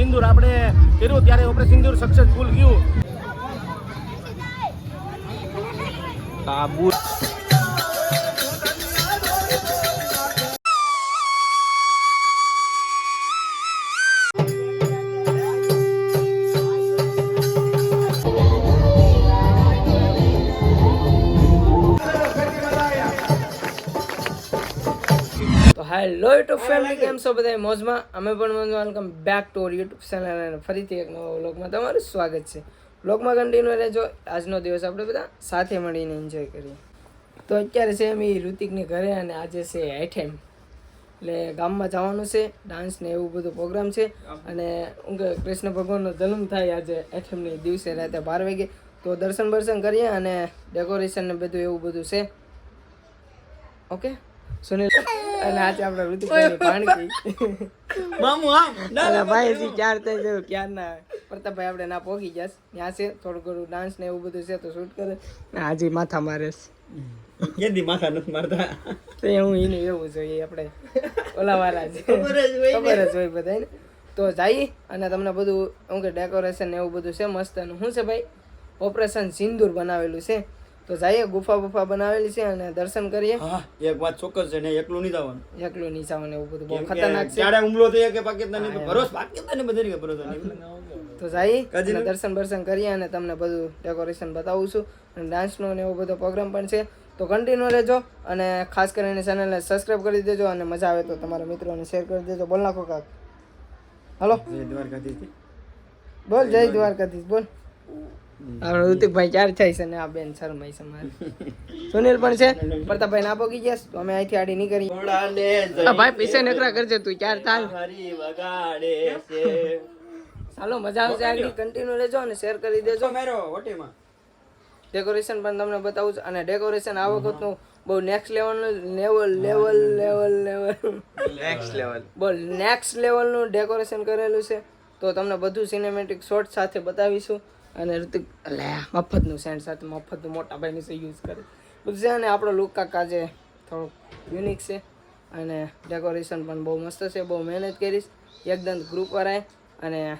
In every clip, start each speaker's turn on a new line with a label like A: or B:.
A: સિંદૂર આપણે કર્યું ત્યારે ઓપરેશન સિંદૂર સક્સેસફુલ ગયું.
B: સાબુ
C: હેલો યુટ્યુબ ફેમિલી કેમ છો બધા? મોજમાં? અમે પણ મોજમાં. Welcome back to our YouTube channel અને ફરીથી એક નવો વ્લોગમાં તમારું સ્વાગત છે. વ્લોગમાં કન્ટિન્યુ રહેજો. આજનો દિવસ આપણે બધા સાથે મળીને એન્જોય કરીએ. તો અત્યારે છે અમે ઋતિકની ઘરે અને આજે છે એઠેમ એટલે ગામમાં જવાનું છે ડાન્સ ને એવું બધું પ્રોગ્રામ છે. અને હું કૃષ્ણ ભગવાનનો જન્મ થાય આજે એઠેમની દિવસે રાતે બાર વાગે. તો દર્શન બર્શન કરીએ અને ડેકોરેશન ને બધું એવું બધું છે. ઓકે સુનિલ. અને આજે આપણે ઋતિકભાઈની ભાણકી.
B: મામુ આમ
C: ના ભાઈ થી ચાર થઈ ગયું ક્યાં ના પ્રતાપભાઈ આપણે ના પોગી જશ ત્યાં છે થોડું ઘણું ડાન્સ ને એવું બધું છે તો શૂટ કરે. ને આજે માથા મારે છે.
B: કેદી માથા નથી મારતા.
C: તો હું એને એવું જોઈએ આપણે ઓલા વાળા છે
B: ખબર જ હોય
C: બધાને તો જઈએ અને તમને બધું હું કે ડેકોરેશન ને એવું બધું છે મસ્ત. અને શું છે ભાઈ ઓપરેશન સિંદૂર બનાવેલું છે. તો જઈએ ગુફા ગુફા બનાવેલી છે અને દર્શન કરીએ.
B: હા એક વાત ચોક્કસ છે ને એકલું નહીં જવાનું.
C: એકલું નીચાવાનું એવું બધું બહુ ખતરનાક છે.
B: ત્યારે હુમલો થયો કે પાકિસ્તાનની ભરોસ પાકિસ્તાનની બધી ભરોસો નહીં
C: તો
B: જઈ
C: અને દર્શન બર્શન કરીએ અને તમને બધું ડેકોરેશન બતાવું છું. અને ડાન્સનો ને એવો બધો પ્રોગ્રામ પણ છે. તો કન્ટિન્યુ રહેજો અને ખાસ કરીને ચેનલને સબસ્ક્રાઈબ કરી દેજો અને મજા આવે તો તમારા મિત્રોને શેર કરી દેજો. બોલ નાખો કાક હલો
B: જય દ્વારકાધીશ.
C: બોલ જય દ્વારકાધીશ બોલ. આપણે ઋતિકભાઈ ચાર થાય છે ને આ બેન શરમાઈ છે મારે. સુનિલ પણ છે? પ્રતાપભાઈ ના પોગી ગયા તો અમે અહીંથી આડી નહીં કરી આ ભાઈ પૈસે નકરા કરજે તું ચાર તાલ. ચાલો મજા આવશે આગળ કન્ટિન્યુ રહેજો અને શેર કરી દેજો.
B: મેરો ઓટીમાં
C: ડેકોરેશન પણ તમને બતાવું છું. અને ડેકોરેશન આ વખતનું બહુ next લેવલનું level level level level
B: next level
C: બોલ નેક્સ્ટ લેવલનું ડેકોરેશન કરેલું છે. તો તમને બધું સિનેમેટિક શોર્ટ સાથે બતાવીશું. અને ઋતિક લે મફતનું સેન્ટ સાથે મફતનું મોટા ભાઈની છે યુઝ કરે બધું છે અને આપણો લુક કાક આજે થોડોક યુનિક છે. અને ડેકોરેશન પણ બહુ મસ્ત છે બહુ મહેનત કરીશ. એકદમ ગ્રુપ વાળાએ. અને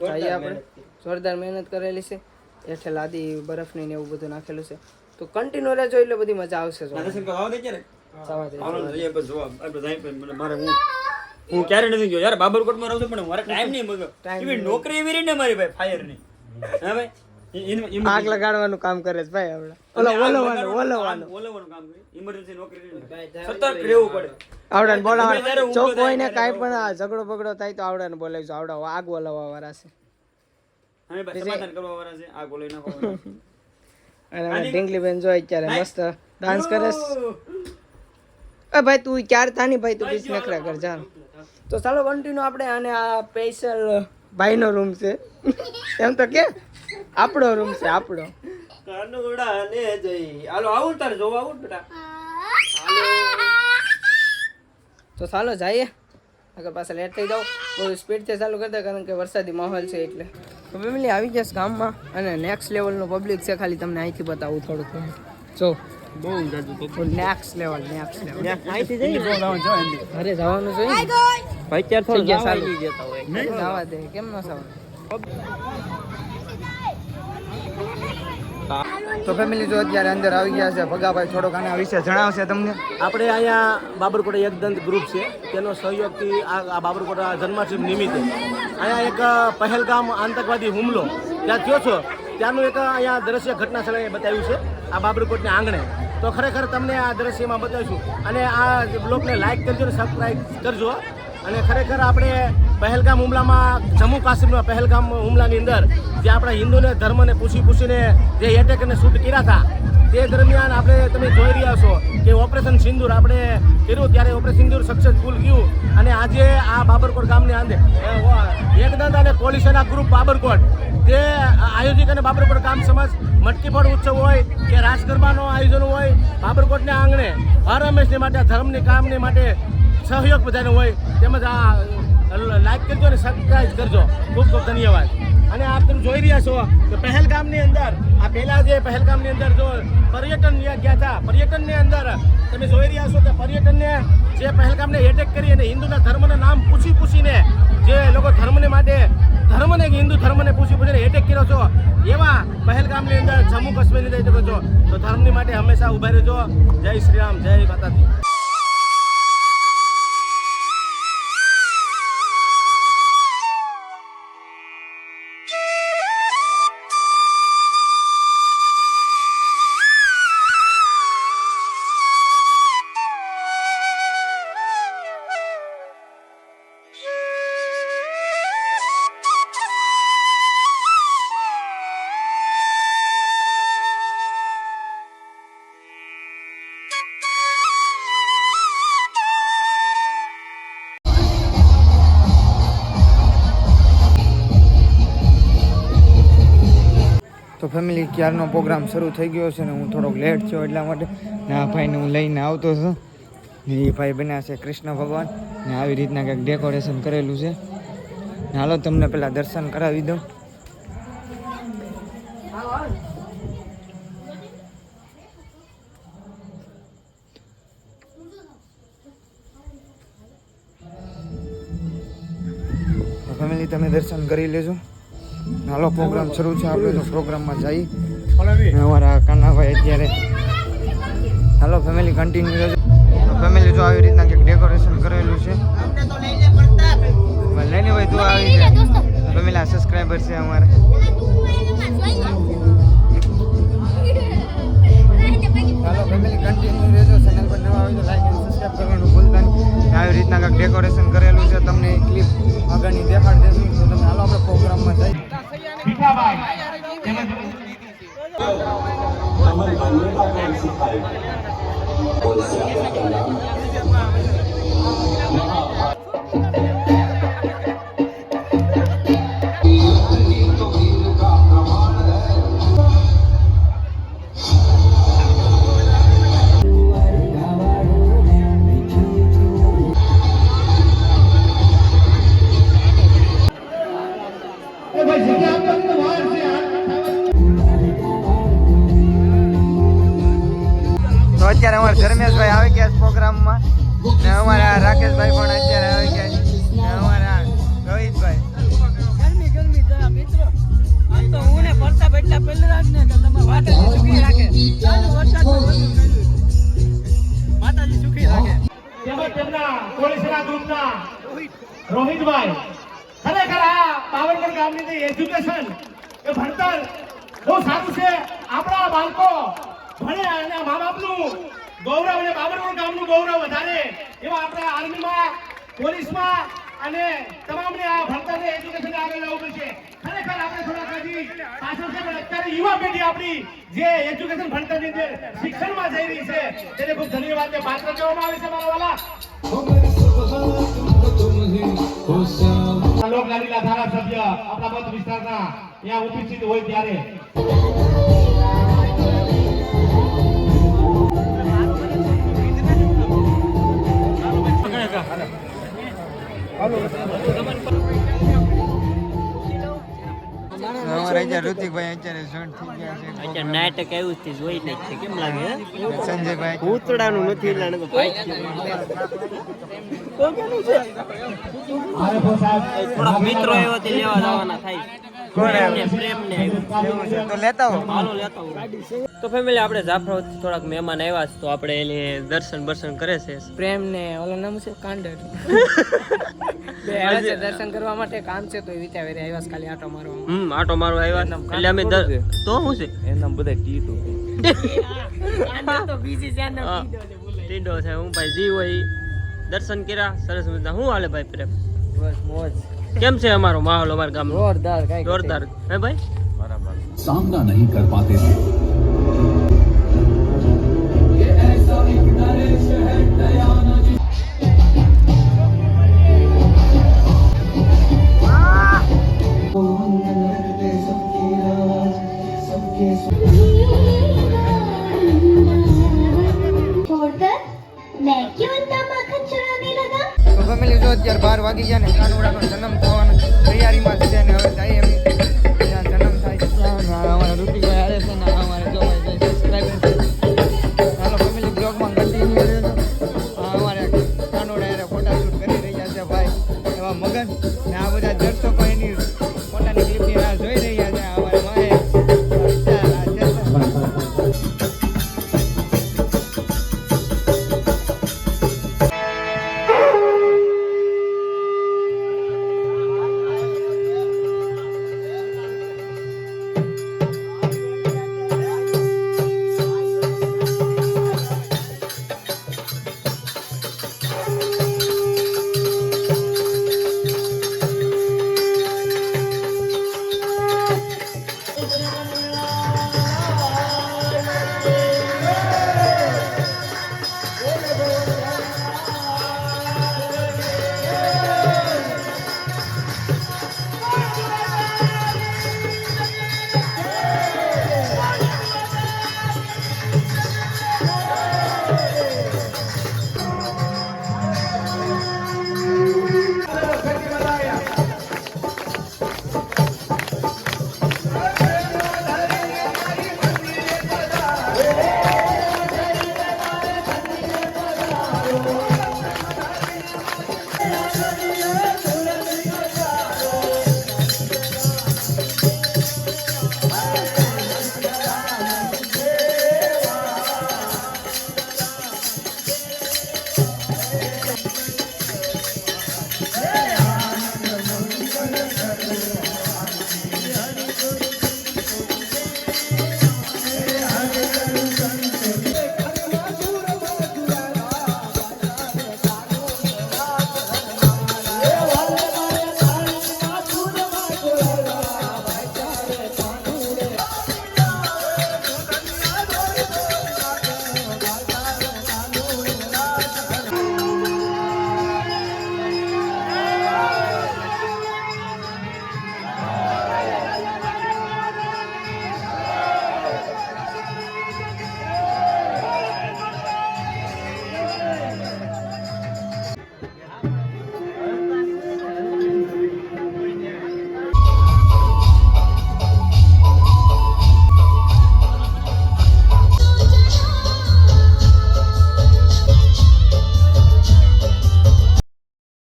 C: જઈએ આપણે જોરદાર મહેનત કરેલી છે. હેઠે લાદી બરફની ને એવું બધું નાખેલું છે. તો કન્ટિન્યુ રહેજો એટલે બધી મજા આવશે જો
B: મારે હું હું ક્યારે નથી ગયો. યાર બાબરકોટમાં રહું છું પણ મારે ટાઈમ નહીં મળ્યો. એવી નોકરી એવી રહી ને મારી ભાઈ ફાયરની. હા ભાઈ
C: આગ લગાડવાનું કામ કરે છે ભાઈ આપણે ઓલો ઓલવાનું ઓલવાનું
B: ઓલવવાનું કામ કરે. ઇમરજન્સી નોકરી સતર્ક રહેવું પડે.
C: આવડે બોલાવવાનું. જો કોઈને કાઈ પણ આ ઝઘડો બગડો થાય તો આવડે ને બોલાવીશું. આવડે આગ ઓલાવવા વાળા છે.
B: હવે ભાઈ સમાધાન કરવા વાળા છે આ બોલી નાખો
C: અને અમે ઢીંગલી બેન જો અત્યારે મસ્ત ડાન્સ કરે છે. એ ભાઈ તું ક્યારે થાની? ભાઈ તું બીજ નખરા કર જા. તો ચાલો કન્ટિન્યુ આપણે આને આ સ્પેશિયલ ભાઈનો રૂમ છે. એમ તો કે આપણો રૂમ છે આપણો.
B: કાનુડાને જઈ. હાલો આવું તારે જોવા આવું બેટા.
C: તો ચાલો જઈએ. આગળ પાસે લેટ થઈ જાવ બહુ સ્પીડથી ચાલુ કરતા કારણ કે વરસાદી માહોલ છે એટલે. તો ફેમિલી આવી જશે ગામમાં. અને નેક્સ્ટ લેવલનું પબ્લિક છે ખાલી તમને અહીંથી બતાવું થોડુંક. જો.
B: બહુ જાજુ
C: નેક્સ્ટ લેવલ નેક્સ્ટ લેવલ
B: અહીંથી જઈએ? જો લાવો જો એમ
C: જવાનું છે.
B: ભાઈ ચાર
C: થઈ ગયા ચાલુ.
B: જતા હોય
C: જવા દે. કેમ ન જવા તો ફેમિલી જો અત્યારે અંદર આવી ગયા છે. ભગાભાઈ થોડોક આના વિશે જણાવશે તમને.
A: આપણે અહીંયા બાબરકોટ એકદંત ગ્રુપ છે. તેનો સહયોગથી આ આ બાબરકોટ આ જન્માષ્ટમી નિમિત્તે અહીંયા એક પહેલગામ આતંકવાદી હુમલો. ત્યાં થયો છો. ત્યાંનું એક અહીંયા દ્રશ્ય ઘટના સ્થળે બતાવ્યું છે. આ બાબરકોટના આંગણે. તો ખરેખર તમને આ દ્રશ્યમાં બતાવીશું. અને આ બ્લોગને લાઈક કરજો અને સબસ્ક્રાઈબ કરજો. અને ખરેખર આપણે પહેલગામ હુમલામાં, જમ્મુ કાશ્મીરમાં પહેલગામ હુમલાની અંદર જે આપણા હિન્દુને ધર્મને પૂછી પૂછીને જે એટેક અને શૂટ કર્યા હતા, તે દરમિયાન આપણે તમે જોઈ રહ્યા છો કે ઓપરેશન સિંદૂર આપણે કર્યું ત્યારે ઓપરેશન સિંદુર સક્સેસફુલ ગયું. અને આજે આ બાબરકોટ ગામની અંદર એકદંત અને કોલિશના ગ્રુપ બાબરકોટ તે આયોજિત અને બાબરકોટ ગામ સમાજ મટકી ફોડ ઉત્સવ હોય કે રાસ ગરબાનો આયોજન હોય, બાબરકોટના આંગણે હર હંમેશને માટે, ધર્મની, કામની માટે સહયોગ બધાનો હોય, તેમજ આ લાઈક કરજો અને સબસ્ક્રાઈબ કરજો. ખૂબ ખૂબ ધન્યવાદ. અને આપ તમે જોઈ રહ્યા છો કે પહેલગામની અંદર, આ પહેલાં જે પહેલગામની અંદર જો પર્યટન ગયા હતા, પર્યટનની અંદર તમે જોઈ રહ્યા છો કે પર્યટનને જે પહેલગામને એટેક કરી અને હિન્દુના ધર્મના નામ પૂછી પૂછીને
C: જે લોકો ધર્મને માટે, ધર્મને, હિન્દુ ધર્મને પૂછી પૂછીને એટેક કર્યો છો, એવા પહેલગામની અંદર જમ્મુ કાશ્મીરની અંદર છો તો ધર્મની માટે હંમેશા ઊભા રહેજો. જય શ્રી રામ, જય માતાજી.
D: ક્યારનો પ્રોગ્રામ શરૂ થઈ ગયો છે ને હું થોડોક લેટ થયો એટલા માટે. ને ભાઈને હું લઈને આવતો છું. ને એ ભાઈ બન્યા છે કૃષ્ણ ભગવાન. ને આવી રીતના કંઈક ડેકોરેશન કરેલું છે. ને હાલો તમને પહેલાં દર્શન કરાવી દઉં. ફેમિલી તમે દર્શન કરી લેજો. હાલો પ્રોગ્રામ શરૂ છે. આપણે તો પ્રોગ્રામમાં જઈ. અમારા કાનાભાઈ અત્યારે હાલો ફેમિલી કન્ટિન્યુ રહેજો. ફેમિલી જો આવી રીતના કંઈક ડેકોરેશન કરેલું છે. લઈને ભાઈ તું આવી જાય ફેમિલી આ સબસ્ક્રાઈબર છે અમારે. હાલો ફેમિલી કન્ટિન્યુ રહેજો. ચેનલ પર નવા આવી તો લાઈક એન્ડ સબસ્ક્રાઈબ કરવાનું ભૂલતા નહીં. આવી રીતના કંઈક ડેકોરેશન કરેલું ધર્મેશભાઈ આવી ગયા છે પ્રોગ્રામમાં? ને અમારા રાકેશભાઈ પણ અત્યારે આવી ગયા છે ને અમારા રોહિતભાઈ.
A: ગરમી ગરમી જરા મિત્રો. આમ તો હું ને પ્રતાપ એટલા પહેલા જ ને તમે માતાજી સુખી રાખે. ચાલુ વરસાદ માતાજી સુખી રાખે.
C: તેમજ તેમના પોલીસના ગ્રુપના રોહિતભાઈ. ખરેખર આ પાવરગઢ ગામની જે એજ્યુકેશન એ ભણતર બહુ સારું છે. આપણા બાળકો ભણે અને મા બાપનું ગૌરવ અને બાબરગઢ ગામનું ગૌરવ વધારે. એવા આપણા આર્મીમાં, પોલીસમાં અને તમામને આ ભણતરને એજ્યુકેશન આગળ લાવવું પડશે. ખરેખર આપણે થોડા હજી પાછળ છે, પણ અત્યારે યુવા પેઢી આપણી જે એજ્યુકેશન ભણતરની અંદર શિક્ષણમાં જઈ રહી છે, તેને ખૂબ ધન્યવાદને પાત્ર કહેવામાં આવે છે, મારા વાલા. લોકલાલીલા ધારાસભ્ય આપણા મત વિસ્તારના ત્યાં ઉપસ્થિત હોય ત્યારે.
D: ઋતિકભાઈ અત્યારે જોઈન્ટ થઈ ગયા છે.
E: અત્યારે નાટક આવ્યું છે જોઈ લે છે. કેમ લાગે
D: સંજયભાઈ.
E: ભૂતડાનું નથી એટલે તો ભાઈ થોડા મિત્રો એવો તે લેવા જવાના થાય
D: તો હો
E: ફેમિલી આપણે જાફરાબાદથી થોડાક મહેમાન આવ્યા છે તો આપણે એને દર્શન બર્શન કરે છે.
A: પ્રેમ ને ઓલો નામ છે કાંડર. બે દર્શન કરવા માટે કામ છે તો એ વિચાર આવ્યા છે ખાલી આટો મારવા.
E: હમ આટો મારવા આવ્યા એટલે અમે દર- તો શું છે?
F: એના બધા ટી
A: તો
E: હા. ટીંડો છે. હું ભાઈ જી હોય દર્શન કર્યા સરસ મજા શું હાલે ભાઈ પ્રેમ?
A: બસ મોજ.
E: કેમ છે અમારો માહોલ અમારા ગામનો?
A: જોરદાર
E: જોરદાર. હે ભાઈ?
D: સામના નહીં કર પાતે. કાનુડાનો જન્મ